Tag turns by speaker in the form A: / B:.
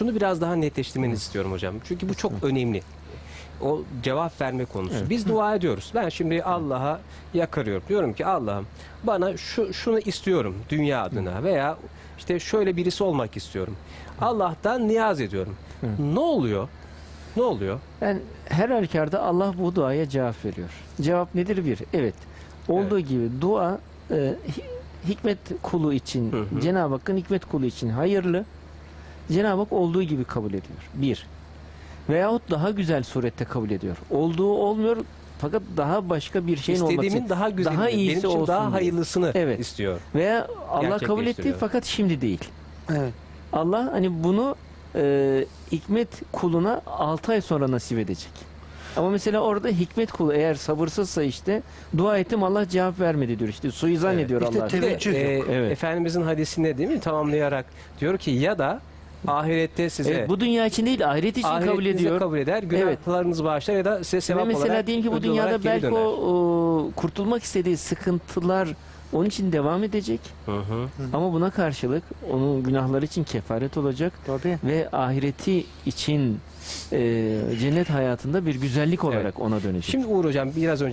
A: Şunu biraz daha netleştirmeni istiyorum hocam. Çünkü bu çok önemli. O cevap verme konusu.
B: Evet.
A: Biz dua ediyoruz. Ben şimdi Allah'a yakarıyorum. Diyorum ki Allah'ım bana şu şunu istiyorum dünya adına veya işte şöyle birisi olmak istiyorum. Allah'tan niyaz ediyorum.
B: Hı.
A: Ne oluyor? Ne oluyor?
B: Yani her halükarda Allah bu duaya cevap veriyor. Cevap nedir? Bir, evet. Olduğu gibi dua e, hi- hikmet kulu için. Cenab-ı Hakk'ın hikmet kulu için hayırlı. Cenab-ı Hak olduğu gibi kabul ediyor. Bir. Veyahut daha güzel surette kabul ediyor. Olduğu olmuyor fakat daha başka bir şeyin olması.
A: İstediğimin daha güzeli,
B: daha iyisi
A: benim için
B: olsun
A: daha
B: diye.
A: hayırlısını
B: Evet.
A: istiyor.
B: Veya Allah kabul etti fakat şimdi değil.
C: Evet.
B: Allah hani bunu e, hikmet kuluna 6 ay sonra nasip edecek. Ama mesela orada hikmet kulu eğer sabırsızsa işte dua ettim Allah cevap vermedi diyor. İşte suizan
A: Evet.
B: ediyor
C: İşte
B: Allah.
C: te-
A: Bir de,
C: Teveccüh
A: e,
C: yok.
B: Evet.
A: Efendimizin hadisinde değil mi tamamlayarak diyor ki ya da ahirette size
B: Evet, bu dünya için değil ahiret için kabul ediyor.
A: kabul eder, günahlarınızı bağışlar ya da size
B: Ve
A: sevap
B: mesela
A: olarak
B: diyelim ki bu
A: ödül olarak
B: dünyada
A: geri
B: belki
A: döner.
B: o, o kurtulmak istediği sıkıntılar onun için devam edecek.
A: Hı hı.
B: Ama buna karşılık onun günahları için kefaret olacak
C: Tabii.
B: ve ahireti için e, cennet hayatında bir güzellik olarak ona dönecek.
A: Şimdi Uğur Hocam biraz önce